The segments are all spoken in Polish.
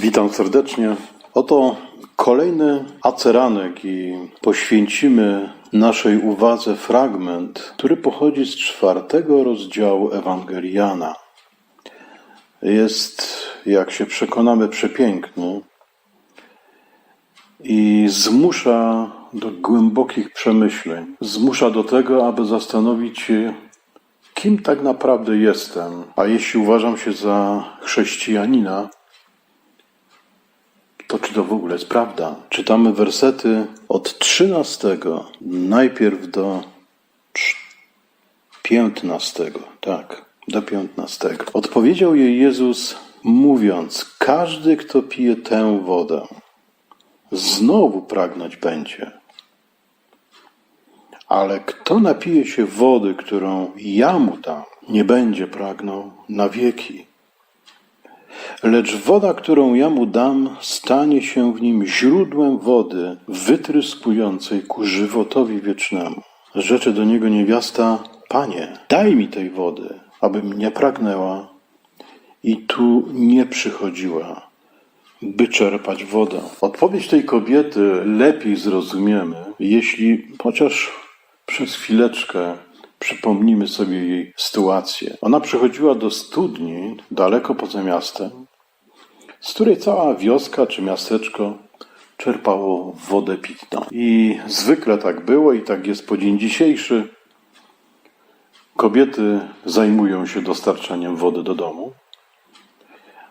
Witam serdecznie. Oto kolejny aceranek i poświęcimy naszej uwadze fragment, który pochodzi z czwartego rozdziału Ewangeliana. Jest, jak się przekonamy, przepiękny i zmusza do głębokich przemyśleń. Zmusza do tego, aby zastanowić się, kim tak naprawdę jestem. A jeśli uważam się za chrześcijanina, to czy to w ogóle jest prawda? Czytamy wersety od 13 najpierw do 15, tak, do 15. Odpowiedział jej Jezus, mówiąc: Każdy, kto pije tę wodę, znowu pragnąć będzie. Ale kto napije się wody, którą ja mu dam, nie będzie pragnął na wieki. Lecz woda, którą ja mu dam, stanie się w nim źródłem wody wytryskującej ku żywotowi wiecznemu. Rzeczy do niego niewiasta, Panie, daj mi tej wody, abym nie pragnęła i tu nie przychodziła, by czerpać wodę. Odpowiedź tej kobiety lepiej zrozumiemy, jeśli chociaż przez chwileczkę przypomnimy sobie jej sytuację. Ona przychodziła do studni daleko poza miastem, z której cała wioska czy miasteczko czerpało wodę pitną. I zwykle tak było i tak jest po dzień dzisiejszy. Kobiety zajmują się dostarczaniem wody do domu,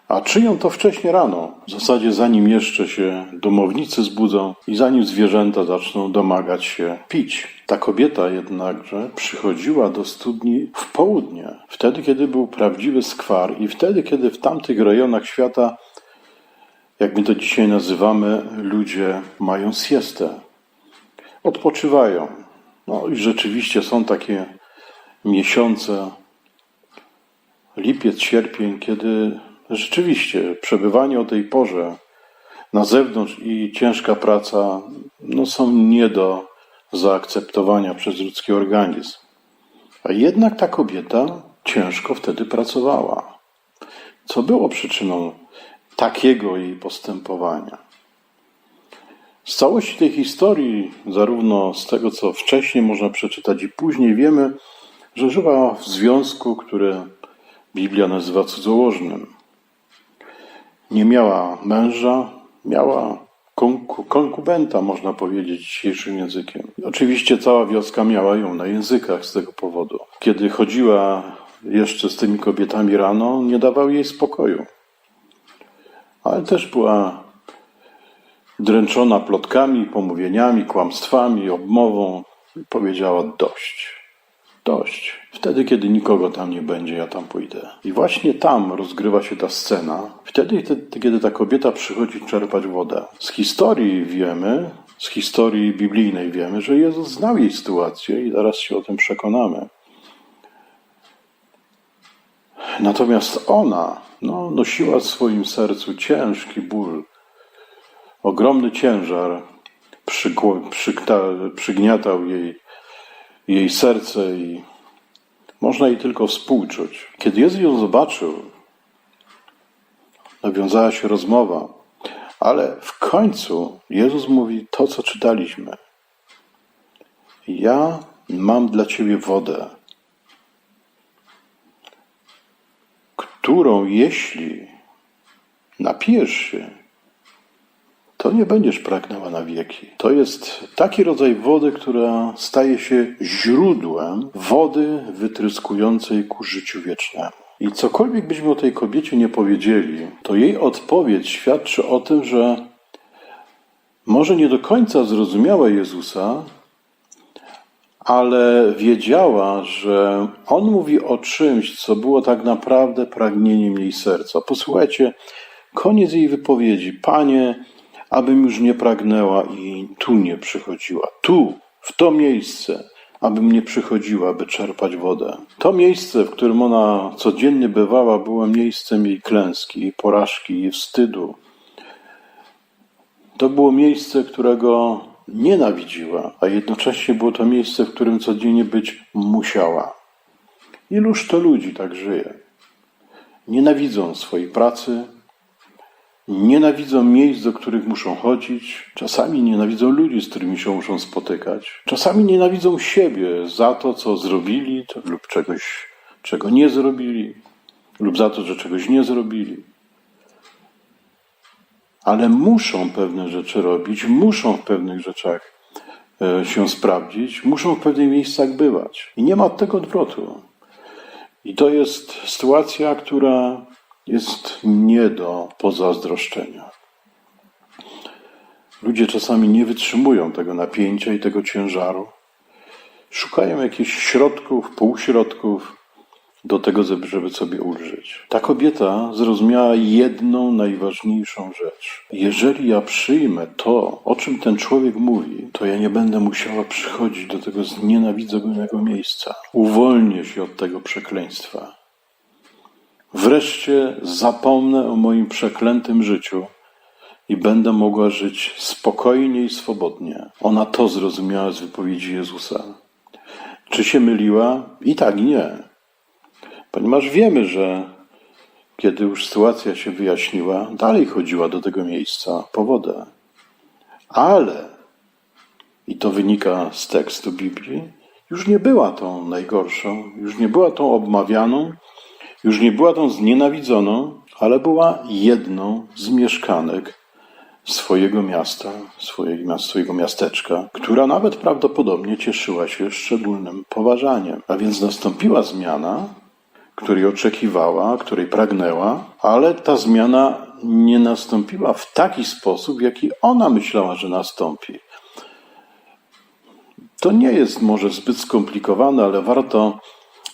a czynią to wcześnie rano, w zasadzie zanim jeszcze się domownicy zbudzą i zanim zwierzęta zaczną domagać się pić. Ta kobieta jednakże przychodziła do studni w południe, wtedy kiedy był prawdziwy skwar i wtedy kiedy w tamtych rejonach świata, jak my to dzisiaj nazywamy, ludzie mają siestę. Odpoczywają. No i rzeczywiście są takie miesiące, lipiec, sierpień, kiedy Rzeczywiście, przebywanie o tej porze na zewnątrz i ciężka praca no, są nie do zaakceptowania przez ludzki organizm. A jednak ta kobieta ciężko wtedy pracowała. Co było przyczyną takiego jej postępowania? Z całości tej historii, zarówno z tego, co wcześniej można przeczytać i później, wiemy, że żyła w związku, który Biblia nazywa cudzołożnym nie miała męża, miała konku, konkubenta, można powiedzieć dzisiejszym językiem. Oczywiście cała wioska miała ją na językach z tego powodu. Kiedy chodziła jeszcze z tymi kobietami rano, nie dawał jej spokoju. Ale też była dręczona plotkami, pomówieniami, kłamstwami, obmową i powiedziała dość. Dość. Wtedy, kiedy nikogo tam nie będzie, ja tam pójdę. I właśnie tam rozgrywa się ta scena. Wtedy, kiedy ta kobieta przychodzi czerpać wodę. Z historii wiemy, z historii biblijnej wiemy, że Jezus znał jej sytuację i zaraz się o tym przekonamy. Natomiast ona no, nosiła w swoim sercu ciężki ból, ogromny ciężar przygniatał jej jej serce i można jej tylko współczuć. Kiedy Jezus ją zobaczył, nawiązała się rozmowa, ale w końcu Jezus mówi to, co czytaliśmy. Ja mam dla ciebie wodę, którą jeśli napijesz się, to nie będziesz pragnęła na wieki. To jest taki rodzaj wody, która staje się źródłem wody wytryskującej ku życiu wiecznemu. I cokolwiek byśmy o tej kobiecie nie powiedzieli, to jej odpowiedź świadczy o tym, że może nie do końca zrozumiała Jezusa, ale wiedziała, że On mówi o czymś, co było tak naprawdę pragnieniem jej serca. Posłuchajcie, koniec jej wypowiedzi. Panie, abym już nie pragnęła i tu nie przychodziła. Tu, w to miejsce, abym nie przychodziła, by czerpać wodę. To miejsce, w którym ona codziennie bywała, było miejscem jej klęski, jej porażki, jej wstydu. To było miejsce, którego nienawidziła, a jednocześnie było to miejsce, w którym codziennie być musiała. Iluż to ludzi tak żyje? Nienawidzą swojej pracy, Nienawidzą miejsc, do których muszą chodzić, czasami nienawidzą ludzi, z którymi się muszą spotykać, czasami nienawidzą siebie za to, co zrobili lub czegoś, czego nie zrobili, lub za to, że czegoś nie zrobili. Ale muszą pewne rzeczy robić, muszą w pewnych rzeczach e, się sprawdzić, muszą w pewnych miejscach bywać. I nie ma od tego odwrotu. I to jest sytuacja, która jest nie do pozazdroszczenia. Ludzie czasami nie wytrzymują tego napięcia i tego ciężaru. Szukają jakichś środków, półśrodków do tego, żeby sobie ulżyć. Ta kobieta zrozumiała jedną najważniejszą rzecz. Jeżeli ja przyjmę to, o czym ten człowiek mówi, to ja nie będę musiała przychodzić do tego znienawidzonego miejsca. Uwolnię się od tego przekleństwa. Wreszcie zapomnę o moim przeklętym życiu i będę mogła żyć spokojnie i swobodnie. Ona to zrozumiała z wypowiedzi Jezusa. Czy się myliła? I tak, nie. Ponieważ wiemy, że kiedy już sytuacja się wyjaśniła, dalej chodziła do tego miejsca po wodę. Ale, i to wynika z tekstu Biblii, już nie była tą najgorszą, już nie była tą obmawianą, już nie była tą znienawidzoną, ale była jedną z mieszkanek swojego miasta, swojego, swojego miasteczka, która nawet prawdopodobnie cieszyła się szczególnym poważaniem. A więc nastąpiła zmiana, której oczekiwała, której pragnęła, ale ta zmiana nie nastąpiła w taki sposób, w jaki ona myślała, że nastąpi. To nie jest może zbyt skomplikowane, ale warto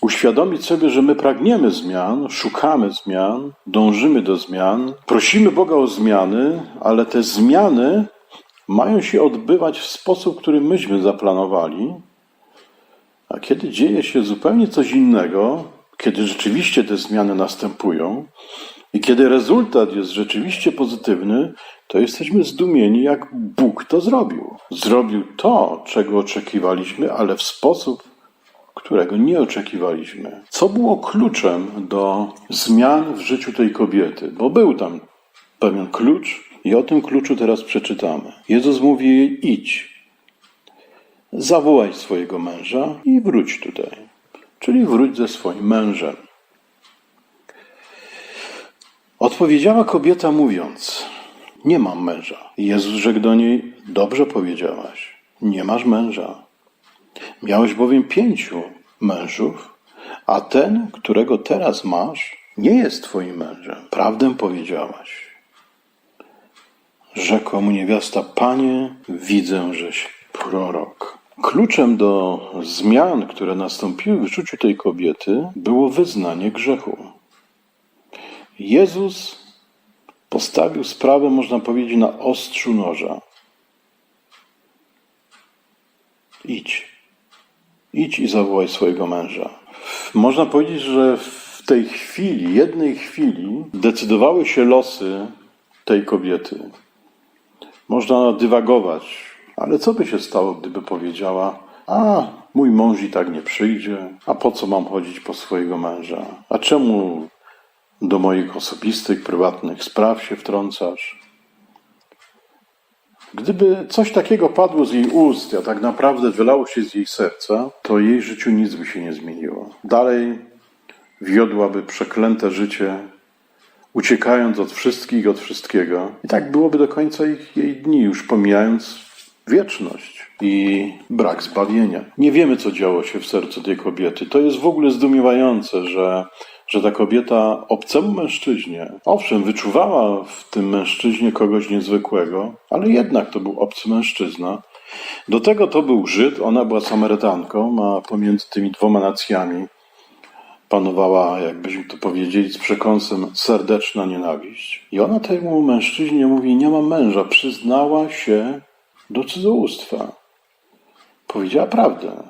uświadomić sobie, że my pragniemy zmian, szukamy zmian, dążymy do zmian, prosimy Boga o zmiany, ale te zmiany mają się odbywać w sposób, który myśmy zaplanowali, a kiedy dzieje się zupełnie coś innego, kiedy rzeczywiście te zmiany następują i kiedy rezultat jest rzeczywiście pozytywny, to jesteśmy zdumieni, jak Bóg to zrobił. Zrobił to, czego oczekiwaliśmy, ale w sposób, którego nie oczekiwaliśmy. Co było kluczem do zmian w życiu tej kobiety? Bo był tam pewien klucz i o tym kluczu teraz przeczytamy. Jezus mówi jej: idź, zawołaj swojego męża i wróć tutaj. Czyli wróć ze swoim mężem. Odpowiedziała kobieta mówiąc: Nie mam męża. Jezus rzekł do niej: Dobrze powiedziałaś, nie masz męża. Miałeś bowiem pięciu mężów, a ten, którego teraz masz, nie jest twoim mężem. Prawdę powiedziałaś. Rzekła mu niewiasta: Panie, widzę, żeś prorok. Kluczem do zmian, które nastąpiły w życiu tej kobiety, było wyznanie grzechu. Jezus postawił sprawę, można powiedzieć, na ostrzu noża. Idź. Idź i zawołaj swojego męża. Można powiedzieć, że w tej chwili, jednej chwili, decydowały się losy tej kobiety. Można dywagować, ale co by się stało, gdyby powiedziała: A, mój mąż i tak nie przyjdzie, a po co mam chodzić po swojego męża? A czemu do moich osobistych, prywatnych spraw się wtrącasz? Gdyby coś takiego padło z jej ust, a tak naprawdę wylało się z jej serca, to jej życiu nic by się nie zmieniło. Dalej wiodłaby przeklęte życie, uciekając od wszystkich, od wszystkiego. I tak byłoby do końca ich, jej dni, już pomijając wieczność i brak zbawienia. Nie wiemy, co działo się w sercu tej kobiety. To jest w ogóle zdumiewające, że że ta kobieta obcemu mężczyźnie, owszem, wyczuwała w tym mężczyźnie kogoś niezwykłego, ale jednak to był obcy mężczyzna. Do tego to był Żyd, ona była Samarytanką, a pomiędzy tymi dwoma nacjami panowała, jakbyśmy to powiedzieli, z przekąsem serdeczna nienawiść. I ona temu mężczyźnie mówi: Nie mam męża, przyznała się do cudzołóstwa. Powiedziała prawdę.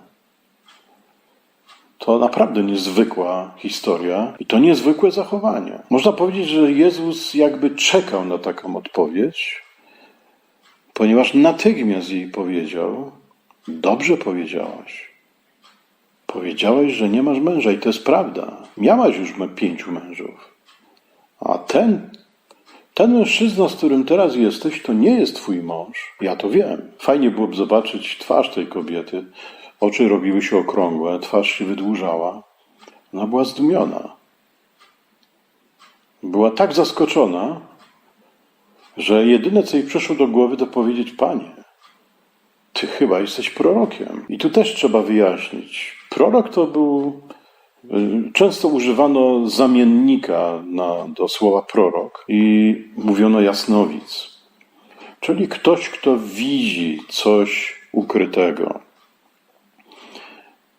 To naprawdę niezwykła historia i to niezwykłe zachowanie. Można powiedzieć, że Jezus jakby czekał na taką odpowiedź, ponieważ natychmiast jej powiedział: Dobrze powiedziałaś. Powiedziałaś, że nie masz męża i to jest prawda. Miałaś już pięciu mężów. A ten, Ten mężczyzna, z którym teraz jesteś, to nie jest twój mąż. Ja to wiem. Fajnie byłoby zobaczyć twarz tej kobiety. Oczy robiły się okrągłe, twarz się wydłużała. Ona była zdumiona. Była tak zaskoczona, że jedyne, co jej przyszło do głowy, to powiedzieć: Panie, ty chyba jesteś prorokiem. I tu też trzeba wyjaśnić. Prorok to był. Często używano zamiennika na, do słowa prorok i mówiono jasnowic, czyli ktoś, kto widzi coś ukrytego.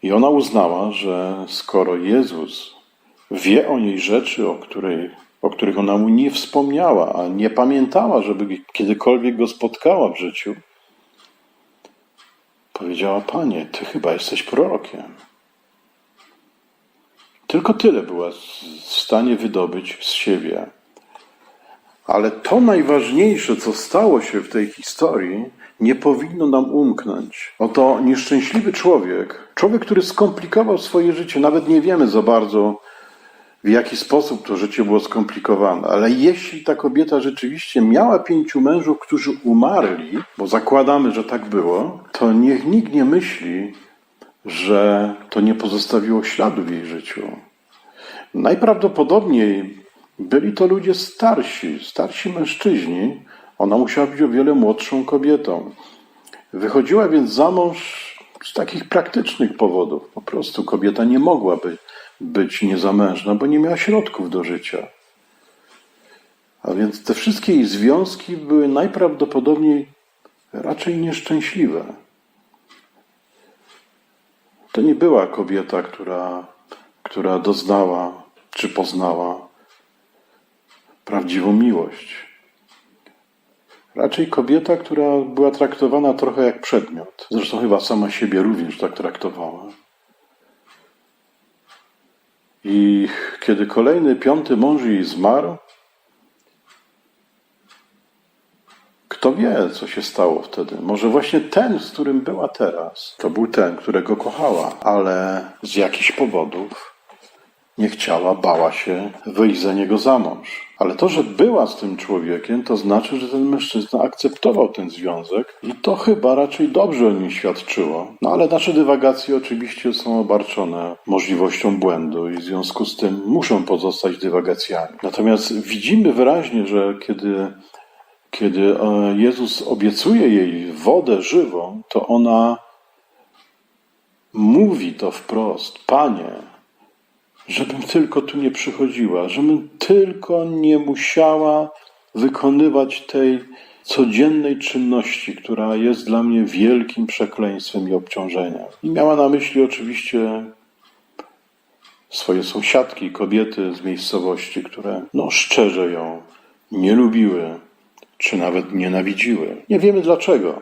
I ona uznała, że skoro Jezus wie o niej rzeczy, o, której, o których ona mu nie wspomniała, a nie pamiętała, żeby kiedykolwiek go spotkała w życiu, powiedziała: Panie, ty chyba jesteś prorokiem. Tylko tyle była w stanie wydobyć z siebie. Ale to najważniejsze, co stało się w tej historii, nie powinno nam umknąć. Oto nieszczęśliwy człowiek, człowiek, który skomplikował swoje życie, nawet nie wiemy za bardzo, w jaki sposób to życie było skomplikowane. Ale jeśli ta kobieta rzeczywiście miała pięciu mężów, którzy umarli, bo zakładamy, że tak było, to niech nikt nie myśli, że to nie pozostawiło śladu w jej życiu. Najprawdopodobniej byli to ludzie starsi, starsi mężczyźni. Ona musiała być o wiele młodszą kobietą. Wychodziła więc za mąż z takich praktycznych powodów. Po prostu kobieta nie mogłaby być niezamężna, bo nie miała środków do życia. A więc te wszystkie jej związki były najprawdopodobniej raczej nieszczęśliwe. To nie była kobieta, która, która doznała czy poznała prawdziwą miłość. Raczej kobieta, która była traktowana trochę jak przedmiot. Zresztą chyba sama siebie również tak traktowała. I kiedy kolejny, piąty mąż jej zmarł, kto wie, co się stało wtedy. Może właśnie ten, z którym była teraz, to był ten, którego kochała, ale z jakichś powodów nie chciała, bała się wyjść za niego za mąż. Ale to, że była z tym człowiekiem, to znaczy, że ten mężczyzna akceptował ten związek i to chyba raczej dobrze o nim świadczyło. No ale nasze dywagacje oczywiście są obarczone możliwością błędu i w związku z tym muszą pozostać dywagacjami. Natomiast widzimy wyraźnie, że kiedy, kiedy e, Jezus obiecuje jej wodę żywą, to ona mówi to wprost: Panie, żebym tylko tu nie przychodziła, żebym tylko nie musiała wykonywać tej codziennej czynności, która jest dla mnie wielkim przekleństwem i obciążeniem. I miała na myśli oczywiście swoje sąsiadki, kobiety z miejscowości, które no szczerze ją nie lubiły, czy nawet nienawidziły. Nie wiemy dlaczego.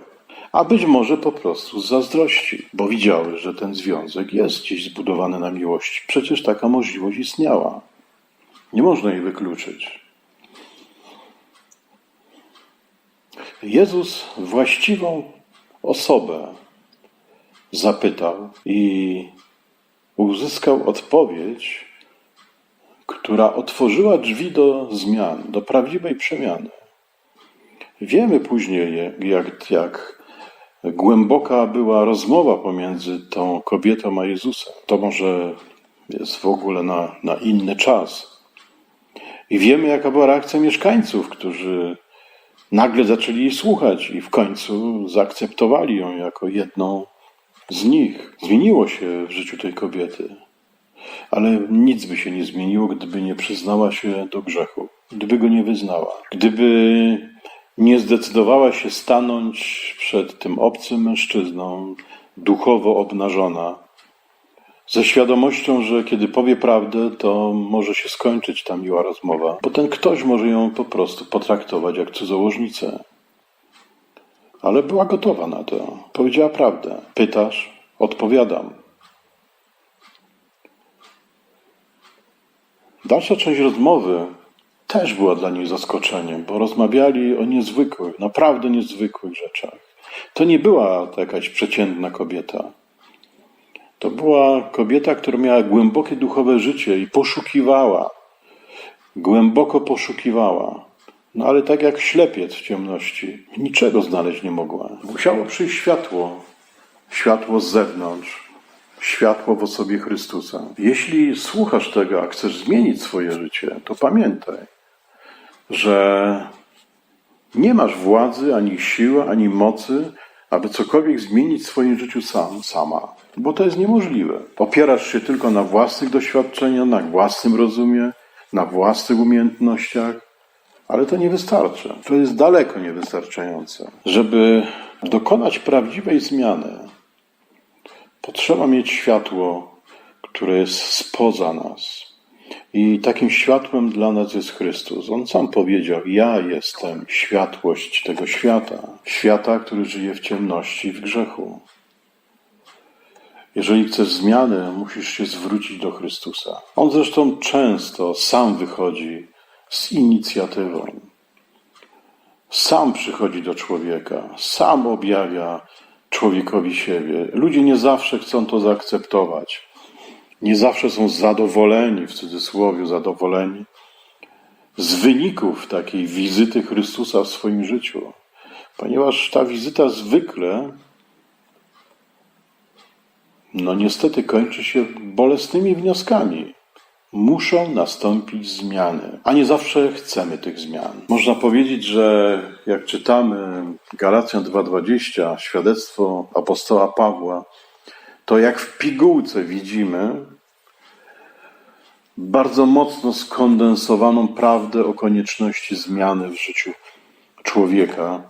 A być może po prostu z zazdrości, bo widziały, że ten związek jest gdzieś zbudowany na miłości. Przecież taka możliwość istniała. Nie można jej wykluczyć. Jezus właściwą osobę zapytał i uzyskał odpowiedź, która otworzyła drzwi do zmian, do prawdziwej przemiany. Wiemy później, jak, jak głęboka była rozmowa pomiędzy tą kobietą a Jezusem. To może jest w ogóle na, na inny czas. I wiemy, jaka była reakcja mieszkańców, którzy nagle zaczęli jej słuchać i w końcu zaakceptowali ją jako jedną z nich. Zmieniło się w życiu tej kobiety. Ale nic by się nie zmieniło, gdyby nie przyznała się do grzechu, gdyby go nie wyznała, gdyby nie zdecydowała się stanąć przed tym obcym mężczyzną, duchowo obnażona, ze świadomością, że kiedy powie prawdę, to może się skończyć ta miła rozmowa, bo ten ktoś może ją po prostu potraktować jak cudzołożnicę. Ale była gotowa na to. Powiedziała prawdę. Pytasz? Odpowiadam. Dalsza część rozmowy też była dla niej zaskoczeniem, bo rozmawiali o niezwykłych, naprawdę niezwykłych rzeczach. To nie była to jakaś przeciętna kobieta. To była kobieta, która miała głębokie duchowe życie i poszukiwała, głęboko poszukiwała No ale tak jak ślepiec w ciemności, niczego znaleźć nie mogła. Musiało przyjść światło, światło z zewnątrz, światło w osobie Chrystusa. Jeśli słuchasz tego, a chcesz zmienić swoje życie, to pamiętaj, że nie masz władzy, ani siły, ani mocy, aby cokolwiek zmienić w swoim życiu sam, sama. Bo to jest niemożliwe. Opierasz się tylko na własnych doświadczeniach, na własnym rozumie, na własnych umiejętnościach, ale to nie wystarcza. To jest daleko niewystarczające. Żeby dokonać prawdziwej zmiany, potrzeba mieć światło, które jest spoza nas. I takim światłem dla nas jest Chrystus. On sam powiedział: Ja jestem światłość tego świata. Świata, który żyje w ciemności w grzechu. Jeżeli chcesz zmiany, musisz się zwrócić do Chrystusa. On zresztą często sam wychodzi z inicjatywą. Sam przychodzi do człowieka, sam objawia człowiekowi siebie. Ludzie nie zawsze chcą to zaakceptować. Nie zawsze są zadowoleni, w cudzysłowie zadowoleni, z wyników takiej wizyty Chrystusa w swoim życiu. Ponieważ ta wizyta zwykle, no niestety kończy się bolesnymi wnioskami. Muszą nastąpić zmiany, a nie zawsze chcemy tych zmian. Można powiedzieć, że jak czytamy Galacjan 2:20, świadectwo apostoła Pawła, to jak w pigułce widzimy bardzo mocno skondensowaną prawdę o konieczności zmiany w życiu człowieka.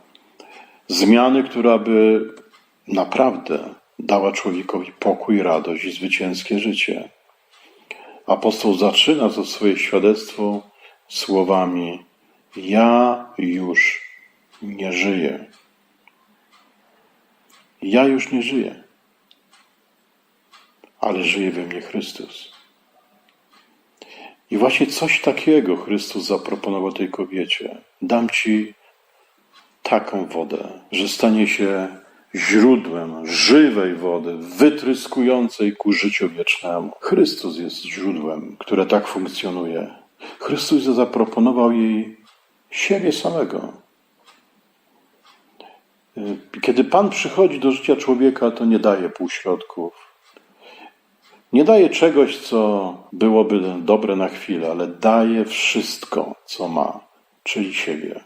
Zmiany, która by naprawdę dała człowiekowi pokój, radość i zwycięskie życie. Apostoł zaczyna to swoje świadectwo słowami: Ja już nie żyję. Ja już nie żyję, ale żyje we mnie Chrystus. I właśnie coś takiego Chrystus zaproponował tej kobiecie. Dam ci taką wodę, że stanie się źródłem żywej wody, wytryskującej ku życiu wiecznemu. Chrystus jest źródłem, które tak funkcjonuje. Chrystus zaproponował jej siebie samego. Kiedy Pan przychodzi do życia człowieka, to nie daje półśrodków. Nie daje czegoś, co byłoby dobre na chwilę, ale daje wszystko, co ma, czyli siebie.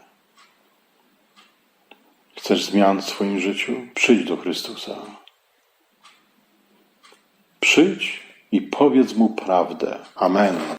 Chcesz zmian w swoim życiu? Przyjdź do Chrystusa. Przyjdź i powiedz mu prawdę. Amen.